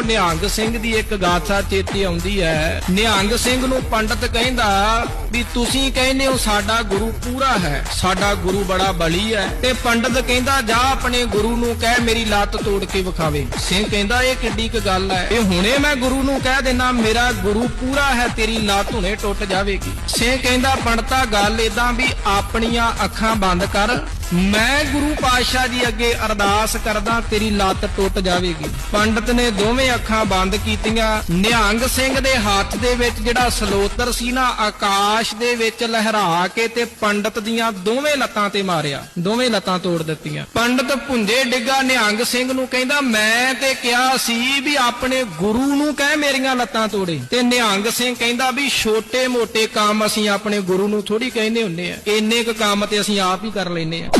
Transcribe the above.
ਉਹ ਨਿਹੰਗ ਸਿੰਘ ਦੀ ਇੱਕ ਗਾਥਾ ਚੇਤੇ ਆਉਂਦੀ ਹੈ। ਨਿਹੰਗ ਸਿੰਘ ਨੂੰ ਪੰਡਤ ਕਹਿੰਦਾ, ਵੀ ਤੁਸੀਂ ਕਹਿੰਦੇ ਹੋ ਸਾਡਾ ਗੁਰੂ ਪੂਰਾ ਹੈ, ਸਾਡਾ ਗੁਰੂ ਬੜਾ ਬਲੀ ਹੈ। ਤੇ ਪੰਡਤ ਕਹਿੰਦਾ, ਜਾ ਆਪਣੇ ਗੁਰੂ ਨੂੰ ਕਹਿ ਮੇਰੀ ਲੱਤ ਤੋੜ ਕੇ ਵਿਖਾਵੇ। ਸਿੰਘ ਕਹਿੰਦਾ, ਇਹ ਕਿੱਡੀ ਕੁ ਗੱਲ ਹੈ। ਇਹ ਹੁਣੇ ਮੈਂ ਗੁਰੂ ਨੂੰ ਕਹਿ ਦੇਣਾ ਮੇਰਾ ਗੁਰੂ ਪੂਰਾ ਹੈ, ਤੇਰੀ ਲੱਤ ਹੁਣੇ ਟੁੱਟ ਜਾਵੇਗੀ। ਸਿੰਘ ਕਹਿੰਦਾ, ਪੰਡਤਾ, ਗੱਲ ਏਦਾਂ ਵੀ ਆਪਣੀਆਂ ਅੱਖਾਂ ਬੰਦ ਕਰ ਮੈਂ ਗੁਰੂ ਪਾਤਸ਼ਾਹ ਜੀ ਅੱਗੇ ਅਰਦਾਸ ਕਰਦਾ, ਤੇਰੀ ਲੱਤ ਟੁੱਟ ਜਾਵੇਗੀ। ਪੰਡਤ ਨੇ ਦੋਵੇਂ ਅੱਖਾਂ ਬੰਦ ਕੀਤੀਆਂ। ਨਿਹੰਗ ਸਿੰਘ ਦੇ ਹੱਥ ਦੇ ਵਿੱਚ ਜਿਹੜਾ ਸਲੋਤਰ ਸੀ ਨਾ, ਆਕਾਸ਼ ਦੇ ਵਿੱਚ ਲਹਿਰਾ ਕੇ ਤੇ ਪੰਡਤ ਦੀਆਂ ਦੋਵੇਂ ਲੱਤਾਂ ਤੇ ਮਾਰਿਆ। ਦੋਵੇਂ ਲੱਤਾਂ ਤੋੜ ਦਿੱਤੀਆਂ। ਪੰਡਤ ਭੁੰਜੇ ਡਿੱਗਾ। ਨਿਹੰਗ ਸਿੰਘ ਨੂੰ ਕਹਿੰਦਾ, ਮੈਂ ਤੇ ਕਿਹਾ ਸੀ ਵੀ ਆਪਣੇ ਗੁਰੂ ਨੂੰ ਕਹਿ ਮੇਰੀਆਂ ਲੱਤਾਂ ਤੋੜੇ। ਤੇ ਨਿਹੰਗ ਸਿੰਘ ਕਹਿੰਦਾ ਵੀ ਛੋਟੇ ਮੋਟੇ ਕੰਮ ਅਸੀਂ ਆਪਣੇ ਗੁਰੂ ਨੂੰ ਥੋੜੀ ਕਹਿੰਦੇ ਹੁੰਨੇ ਆ। ਇੰਨੇ ਕੁ ਕੰਮ ਤੇ ਅਸੀਂ ਆਪ ਹੀ ਕਰ ਲੈਨੇ ਆ।